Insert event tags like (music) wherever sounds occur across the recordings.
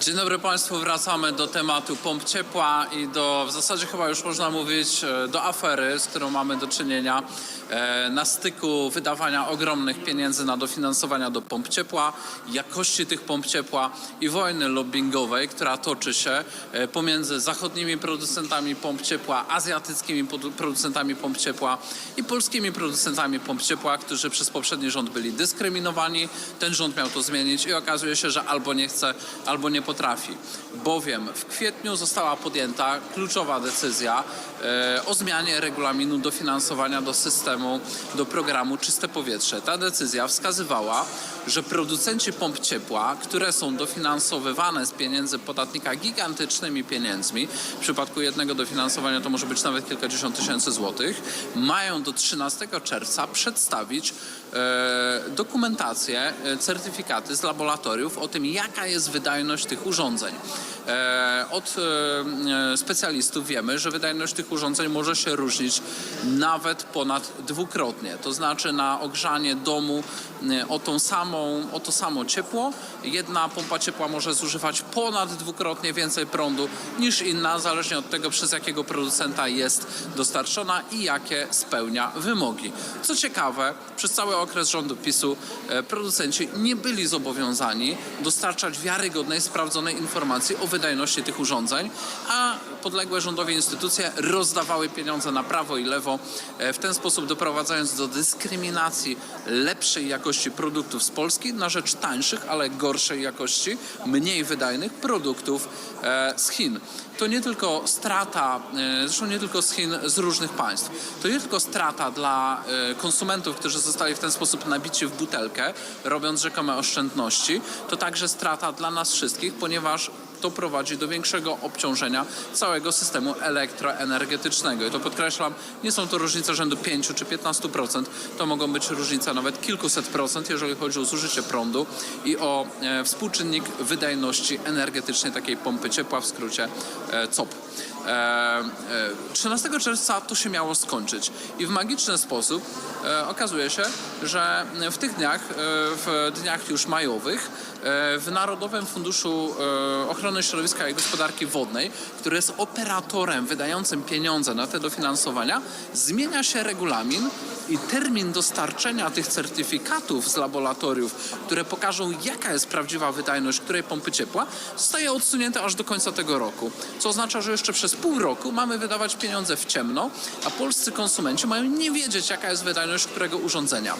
Dzień dobry Państwu, wracamy do tematu pomp ciepła i do, w zasadzie chyba już można mówić, e, do afery, z którą mamy do czynienia e, na styku wydawania ogromnych pieniędzy na dofinansowania do pomp ciepła, jakości tych pomp ciepła i wojny lobbyingowej, która toczy się e, pomiędzy zachodnimi producentami pomp ciepła, azjatyckimi producentami pomp ciepła i polskimi producentami pomp ciepła, którzy przez poprzedni rząd byli dyskryminowani. Ten rząd miał to zmienić i okazuje się, że albo nie chce, albo nie potrafi. Bowiem w kwietniu została podjęta kluczowa decyzja e, o zmianie regulaminu dofinansowania do systemu, do programu Czyste Powietrze. Ta decyzja wskazywała, że producenci pomp ciepła, które są dofinansowywane z pieniędzy podatnika gigantycznymi pieniędzmi, w przypadku jednego dofinansowania to może być nawet kilkadziesiąt tysięcy złotych, mają do 13 czerwca przedstawić e, dokumentację, e, certyfikaty z laboratoriów o tym, jaka jest wydajność tych urządzeń. E, od e, e, specjalistów wiemy, że wydajność tych urządzeń może się różnić nawet ponad dwukrotnie. To znaczy na ogrzanie domu e, o, tą samą, o to samo ciepło jedna pompa ciepła może zużywać ponad dwukrotnie więcej prądu niż inna, zależnie od tego, przez jakiego producenta jest dostarczona i jakie spełnia wymogi. Co ciekawe, przez cały okres rządu PiSu e, producenci nie byli zobowiązani dostarczać wiarygodnej, sprawdzonej informacji o wydajności tych urządzeń, a podległe rządowi instytucje rozdawały pieniądze na prawo i lewo, e, w ten sposób doprowadzając do dyskryminacji lepszej jakości produktów z Polski na rzecz tańszych, ale gorszej jakości, mniej wydajnych produktów e, z Chin. To nie tylko strata, e, zresztą nie tylko z Chin, z różnych państw. To nie tylko strata dla e, konsumentów, którzy zostali w ten sposób nabici w butelkę, robiąc rzekome oszczędności, to także strata dla nas wszystkich, ponieważ to prowadzi do większego obciążenia całego systemu elektroenergetycznego. I to podkreślam, nie są to różnice rzędu 5 czy 15%, to mogą być różnice nawet kilkuset procent, jeżeli chodzi o zużycie prądu i o e, współczynnik wydajności energetycznej takiej pompy ciepła, w skrócie e, COP. E, e, 13 czerwca to się miało skończyć i w magiczny sposób okazuje się, że w tych dniach, w dniach już majowych, w Narodowym Funduszu e, Ochrony Środowiska i Gospodarki Wodnej, który jest operatorem wydającym pieniądze na te dofinansowania, zmienia się regulamin i termin dostarczenia tych certyfikatów z laboratoriów, które pokażą, jaka jest prawdziwa wydajność której pompy ciepła, zostaje odsunięte aż do końca tego roku. Co oznacza, że jeszcze przez pół roku mamy wydawać pieniądze w ciemno, a polscy konsumenci mają nie wiedzieć, jaka jest wydajność którego urządzenia.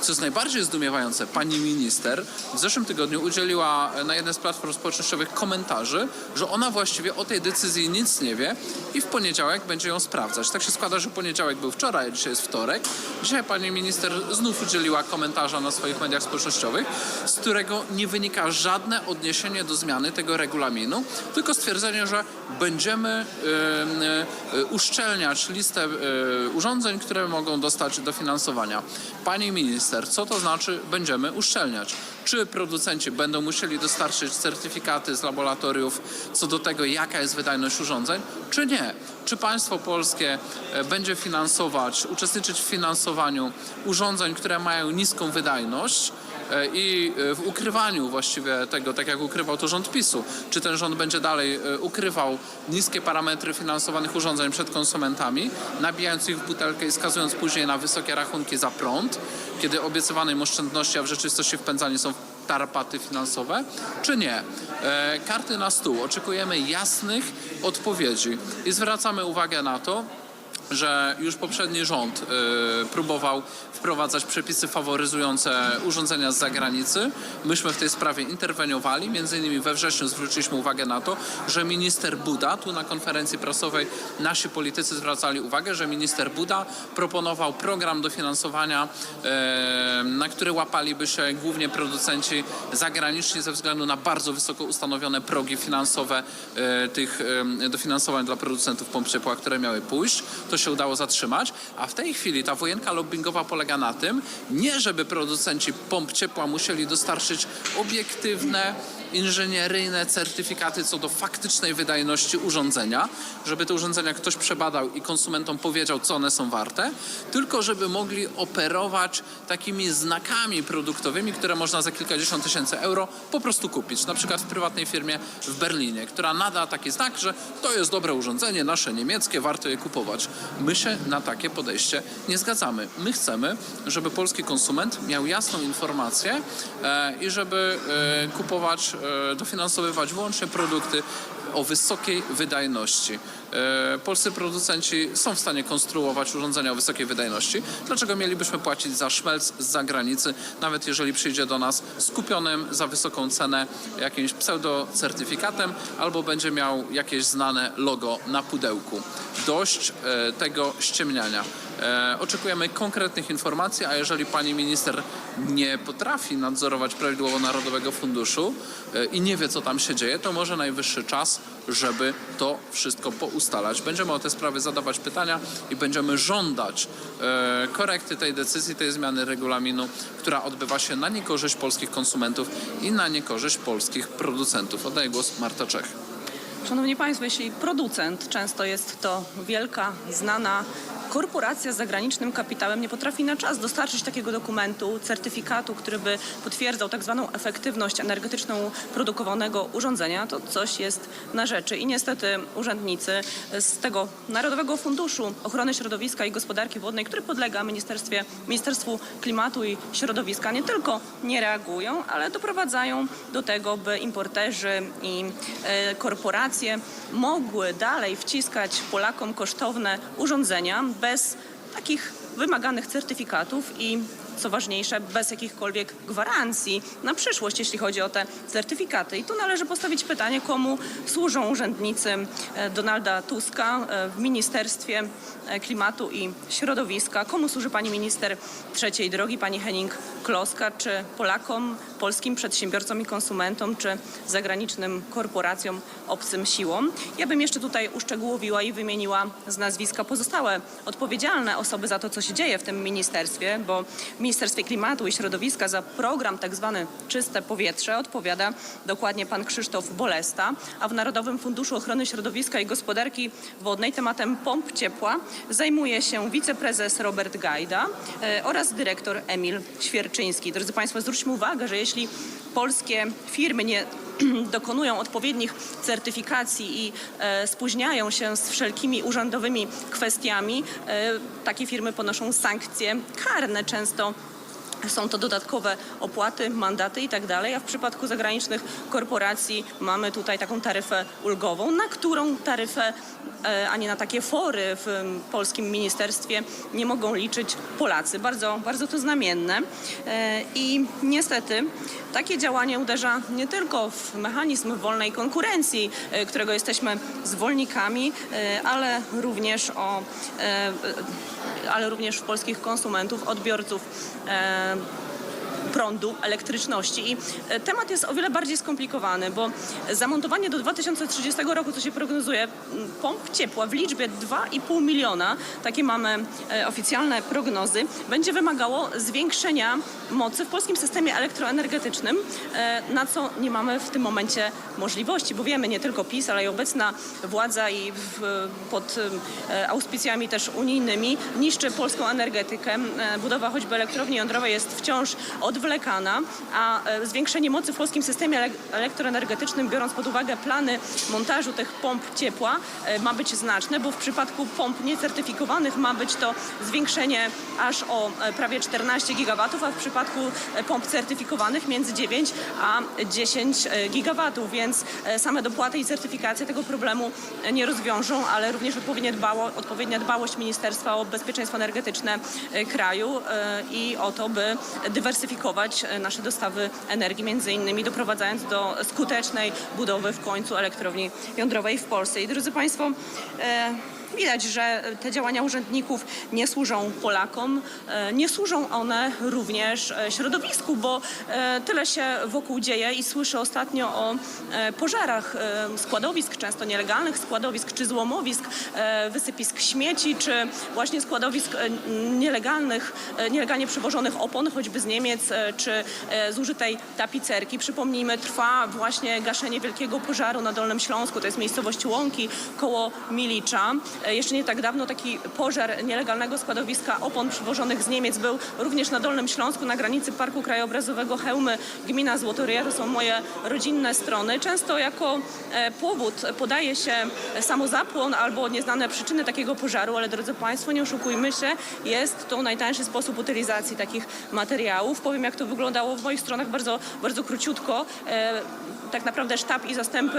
Co jest najbardziej zdumiewające, pani minister w zeszłym tygodniu udzieliła na jednej z platform społecznościowych komentarzy, że ona właściwie o tej decyzji nic nie wie i w poniedziałek będzie ją sprawdzać. Tak się składa, że poniedziałek był wczoraj, a dzisiaj jest wtorek. Dzisiaj pani minister znów udzieliła komentarza na swoich mediach społecznościowych, z którego nie wynika żadne odniesienie do zmiany tego regulaminu, tylko stwierdzenie, że będziemy y, y, uszczelniać listę y, urządzeń, które mogą dostać dofinansowania. Pani minister, co to znaczy będziemy uszczelniać? Czy producenci będą musieli dostarczyć certyfikaty z laboratoriów co do tego, jaka jest wydajność urządzeń, czy nie? Czy państwo polskie e, będzie finansować, uczestniczyć w finansowaniu urządzeń, które mają niską wydajność? E, i e, w ukrywaniu właściwie tego, tak jak ukrywał to rząd PiSu. Czy ten rząd będzie dalej e, ukrywał niskie parametry finansowanych urządzeń przed konsumentami, nabijając ich w butelkę i skazując później na wysokie rachunki za prąd, kiedy obiecywane im oszczędności, a w rzeczywistości wpędzani są w tarapaty finansowe, czy nie? E, karty na stół. Oczekujemy jasnych odpowiedzi i zwracamy uwagę na to, że już poprzedni rząd y, próbował wprowadzać przepisy faworyzujące urządzenia z zagranicy. Myśmy w tej sprawie interweniowali. Między innymi we wrześniu zwróciliśmy uwagę na to, że minister Buda, tu na konferencji prasowej nasi politycy zwracali uwagę, że minister Buda proponował program dofinansowania, y, na który łapaliby się głównie producenci zagraniczni ze względu na bardzo wysoko ustanowione progi finansowe y, tych y, dofinansowań dla producentów pomp ciepła, które miały pójść. To się udało zatrzymać, a w tej chwili ta wojenka lobbyingowa polega na tym, nie żeby producenci pomp ciepła musieli dostarczyć obiektywne, inżynieryjne certyfikaty co do faktycznej wydajności urządzenia, żeby te urządzenia ktoś przebadał i konsumentom powiedział, co one są warte, tylko żeby mogli operować takimi znakami produktowymi, które można za kilkadziesiąt tysięcy euro po prostu kupić. Na przykład w prywatnej firmie w Berlinie, która nada taki znak, że to jest dobre urządzenie, nasze niemieckie, warto je kupować. My się na takie podejście nie zgadzamy. My chcemy, żeby polski konsument miał jasną informację e, i żeby e, kupować, dofinansowywać wyłącznie produkty o wysokiej wydajności. E, Polscy producenci są w stanie konstruować urządzenia o wysokiej wydajności. Dlaczego mielibyśmy płacić za szmelc z zagranicy, nawet jeżeli przyjdzie do nas skupionym za wysoką cenę jakimś pseudocertyfikatem albo będzie miał jakieś znane logo na pudełku. Dość e, tego ściemniania. E, Oczekujemy konkretnych informacji, a jeżeli pani minister nie potrafi nadzorować prawidłowo Narodowego Funduszu e, i nie wie, co tam się dzieje, to może najwyższy czas, żeby to wszystko poustalać. Będziemy o te sprawy zadawać pytania i będziemy żądać e, korekty tej decyzji, tej zmiany regulaminu, która odbywa się na niekorzyść polskich konsumentów i na niekorzyść polskich producentów. Oddaję głos Marta Czech. Szanowni Państwo, jeśli producent, często jest to wielka, znana korporacja z zagranicznym kapitałem, nie potrafi na czas dostarczyć takiego dokumentu, certyfikatu, który by potwierdzał tak zwaną efektywność energetyczną produkowanego urządzenia, to coś jest na rzeczy. I niestety urzędnicy z tego Narodowego Funduszu Ochrony Środowiska i Gospodarki Wodnej, który podlega Ministerstwie, Ministerstwu Klimatu i Środowiska, nie tylko nie reagują, ale doprowadzają do tego, by importerzy i e, korporacje mogły dalej wciskać Polakom kosztowne urządzenia bez takich wymaganych certyfikatów i co ważniejsze, bez jakichkolwiek gwarancji na przyszłość, jeśli chodzi o te certyfikaty. I tu należy postawić pytanie, komu służą urzędnicy e, Donalda Tuska e, w Ministerstwie e, Klimatu i Środowiska, komu służy pani minister trzeciej drogi, pani Henning Kloska, czy Polakom, polskim przedsiębiorcom i konsumentom, czy zagranicznym korporacjom, obcym siłom. Ja bym jeszcze tutaj uszczegółowiła i wymieniła z nazwiska pozostałe odpowiedzialne osoby za to, co się dzieje w tym ministerstwie, bo Ministerstwie Klimatu i Środowiska za program tak zwany Czyste Powietrze odpowiada dokładnie pan Krzysztof Bolesta, a w Narodowym Funduszu Ochrony Środowiska i Gospodarki Wodnej tematem pomp ciepła zajmuje się wiceprezes Robert Gajda e, oraz dyrektor Emil Świerczyński. Drodzy Państwo, zwróćmy uwagę, że jeśli polskie firmy nie (clears throat) dokonują odpowiednich certyfikacji i e, spóźniają się z wszelkimi urzędowymi kwestiami, e, takie firmy ponoszą sankcje karne często. Są to dodatkowe opłaty, mandaty i tak a w przypadku zagranicznych korporacji mamy tutaj taką taryfę ulgową, na którą taryfę, e, a nie na takie fory w polskim ministerstwie nie mogą liczyć Polacy. Bardzo, bardzo to znamienne. E, I niestety takie działanie uderza nie tylko w mechanizm wolnej konkurencji, e, którego jesteśmy zwolennikami, ale również o ale również w polskich konsumentów, odbiorców e, prądu, elektryczności. I e, temat jest o wiele bardziej skomplikowany, bo zamontowanie do 2030 roku, co się prognozuje, pomp ciepła w liczbie 2,5 miliona, takie mamy e, oficjalne prognozy, będzie wymagało zwiększenia mocy w polskim systemie elektroenergetycznym, e, na co nie mamy w tym momencie możliwości, bo wiemy, nie tylko PiS, ale i obecna władza i w, pod auspicjami też unijnymi niszczy polską energetykę. Budowa choćby elektrowni jądrowej jest wciąż odwlekana, a e, zwiększenie mocy w polskim systemie ele- elektroenergetycznym, biorąc pod uwagę plany montażu tych pomp ciepła, e, ma być znaczne, bo w przypadku pomp niecertyfikowanych ma być to zwiększenie aż o e, prawie 14 gigawatów, a w przypadku pomp certyfikowanych między 9 a 10 e, gigawatów, więc same dopłaty i certyfikacje tego problemu nie rozwiążą, ale również odpowiednia, dbało, odpowiednia dbałość ministerstwa o bezpieczeństwo energetyczne kraju i o to, by dywersyfikować e, nasze dostawy energii, między innymi doprowadzając do skutecznej budowy w końcu elektrowni jądrowej w Polsce. I drodzy Państwo, e, Widać, że te działania urzędników nie służą Polakom, e, nie służą one również środowisku, bo tyle się wokół dzieje i słyszę ostatnio o pożarach składowisk, często nielegalnych składowisk czy złomowisk, wysypisk śmieci, czy właśnie składowisk nielegalnych, nielegalnie przywożonych opon, choćby z Niemiec, czy e, zużytej tapicerki. Przypomnijmy, trwa właśnie gaszenie wielkiego pożaru na Dolnym Śląsku, to jest miejscowość Łąki koło Milicza. E, Jeszcze nie tak dawno taki pożar nielegalnego składowiska opon przywożonych z Niemiec był również na Dolnym Śląsku, na granicy Parku Krajobrazowego Chełmy, gmina Złotoryja, to są moje rodzinne strony. Często jako e, powód podaje się samozapłon albo nieznane przyczyny takiego pożaru, ale drodzy Państwo, nie oszukujmy się, jest to najtańszy sposób utylizacji takich materiałów. Powiem, jak to wyglądało w moich stronach bardzo, bardzo króciutko. E, tak naprawdę sztab i zastępy,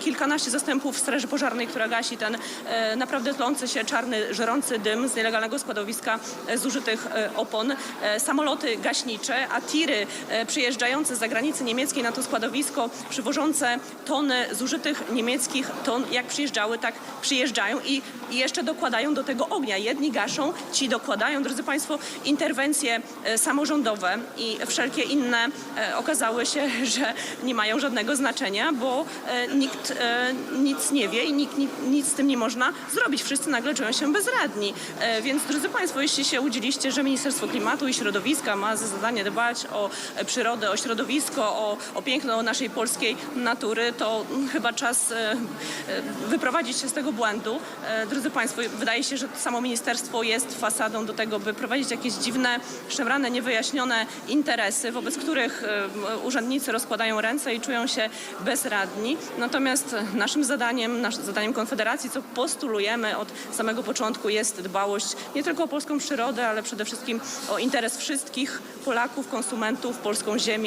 kilkanaście zastępów Straży Pożarnej, która gasi ten e, naprawdę tlący się czarny, żerący dym z nielegalnego składowiska e, zużytych opon, samoloty gaśnicze, a tiry przyjeżdżające z zagranicy niemieckiej na to składowisko, przywożące tony zużytych niemieckich ton, jak przyjeżdżały, tak przyjeżdżają i, jeszcze dokładają do tego ognia. Jedni gaszą, ci dokładają, drodzy Państwo, interwencje samorządowe i wszelkie inne e, okazały się, (laughs) że nie mają żadnego znaczenia, bo e, nikt e, nic nie wie i nikt ni- nic z tym nie można zrobić. Wszyscy nagle czują się bezradni. Więc, drodzy Państwo, jeśli się łudziliście, że Ministerstwo Klimatu i Środowiska ma za zadanie dbać o przyrodę, o środowisko, o, o piękno naszej polskiej natury, to mm, chyba czas wyprowadzić się z tego błędu. Drodzy Państwo, wydaje się, że samo ministerstwo jest fasadą do tego, by prowadzić jakieś dziwne, szemrane, niewyjaśnione interesy, wobec których urzędnicy rozkładają ręce i czują się bezradni. Natomiast naszym zadaniem, naszym zadaniem Konfederacji, co postulujemy od samego początku, jest dbałość nie tylko o polską przyrodę, ale przede wszystkim o interes wszystkich Polaków, konsumentów, polską ziemię.